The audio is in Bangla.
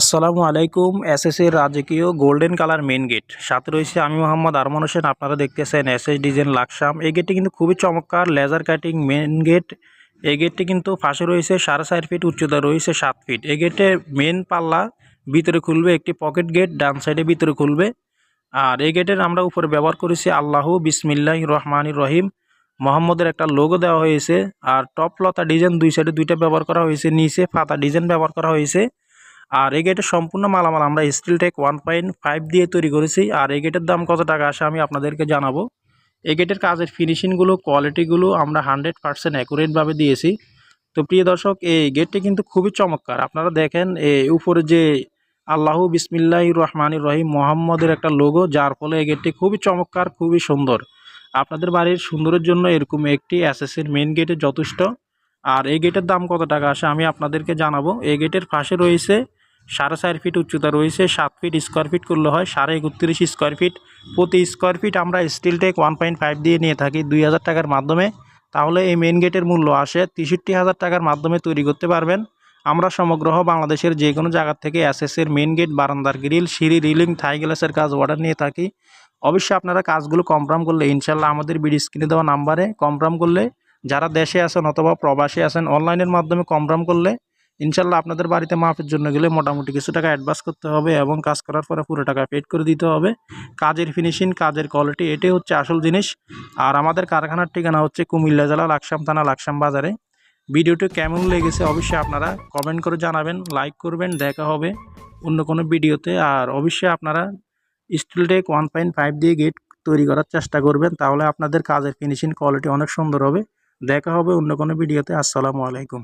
আসসালামু আলাইকুম এসএসসি রাজকীয় গোল্ডেন কালার মেন গেট সাথে রয়েছে আমি মোহাম্মদ আরমান হোসেন, আপনারা দেখতেছেন এসএস ডিজাইন লাকসাম এই গেটটি কিন্তু খুবই চমৎকার লেজার কাটিং মেন গেট এই গেটটি কিন্তু পাশে রয়েছে সাড়ে চার ফিট উচ্চতা রয়েছে সাত ফিট এই গেটে মেন পাল্লা ভিতরে খুলবে একটি পকেট গেট ডান সাইডে ভিতরে খুলবে। আর এই গেটের আমরা উপরে ব্যবহার করেছি আল্লাহ বিসমিল্লাহ রহমান রহিম। মোহাম্মদের একটা লোগো দেওয়া হয়েছে। আর টপ লতা ডিজাইন দুই সাইডে দুইটা ব্যবহার করা হয়েছে, নিচে ফাতা ডিজাইন ব্যবহার করা হয়েছে। আর এই গেটের সম্পূর্ণ মালামাল আমরা steel tech one point five দিয়ে তৈরি করেছি। আর এই গেটের দাম কত টাকা আসে আমি আপনাদেরকে জানাব। এই গেটের কাজের ফিনিশিংগুলো কোয়ালিটিগুলো আমরা হান্ড্রেড পারসেন্ট অ্যাকুরেটভাবে দিয়েছি। তো প্রিয় দর্শক, এই গেটটি কিন্তু খুবই চমৎকার। আপনারা দেখেন, এই উপরে যে আল্লাহ বিসমিল্লাহ রহমান রহিম মোহাম্মদের একটা লোগো যার ফলে এই গেটটি খুবই চমৎকার, খুবই সুন্দর। আপনাদের বাড়ির সুন্দরের জন্য এরকম একটি এসএসের মেন গেটে যথেষ্ট। আর এই গেটের দাম কত টাকা আসে আমি আপনাদেরকে জানাব। এই গেটের পাশে রয়েছে সাড়ে চার ফিট উচ্চতা রয়েছে, সাত ফিট স্কোয়ার ফিট করলে হয়, সাড়ে একত্রিশ স্কোয়ার ফিট প্রতি স্কোয়ার ফিট আমরা steel tech one point five দিয়ে নিয়ে থাকি দুই হাজার টাকার মাধ্যমে। তাহলে এই মেন গেটের মূল্য আসে তেষট্টি হাজার টাকার মাধ্যমে তৈরি করতে পারবেন। আমরা সমগ্র বাংলাদেশের যে কোনো জায়গা থেকে এসএসের মেন গেট বারান্দার গ্রিল সিঁড়ি রিলিং থাই গ্লাসের কাজ অর্ডার নিয়ে থাকি। অবশ্যই আপনারা কাজগুলো কনফার্ম করলে ইনশাল্লাহ আমাদের বিডি স্ক্রিনে দেওয়া নাম্বারে কনফার্ম করলে, যারা দেশে আছেন অথবা প্রবাসী আছেন অনলাইনের মাধ্যমে কনফার্ম করলে ইনশাল্লাহ আপনাদের বাড়িতে মাপের জন্য গেলে মোটামুটি কিছু টাকা অ্যাডভান্স করতে হবে এবং কাজ করার পরে পুরো টাকা পেড করে দিতে হবে। কাজের ফিনিশিং কাজের কোয়ালিটি এটাই হচ্ছে আসল জিনিস। আর আমাদের কারখানার ঠিকানা হচ্ছে কুমিল্লা জেলা লাকসাম থানা লাকসাম বাজারে। ভিডিওটি কেমন লেগেছে অবশ্যই আপনারা কমেন্ট করে জানাবেন লাইক করবেন, দেখা হবে অন্য কোনো ভিডিওতে। আর অবশ্যই আপনারা steel tech one point five দিয়ে গেট তৈরি করার চেষ্টা করবেন, তাহলে আপনাদের কাজের ফিনিশিং কোয়ালিটি অনেক সুন্দর হবে। দেখা হবে অন্য কোনো ভিডিওতে। আসসালামু আলাইকুম।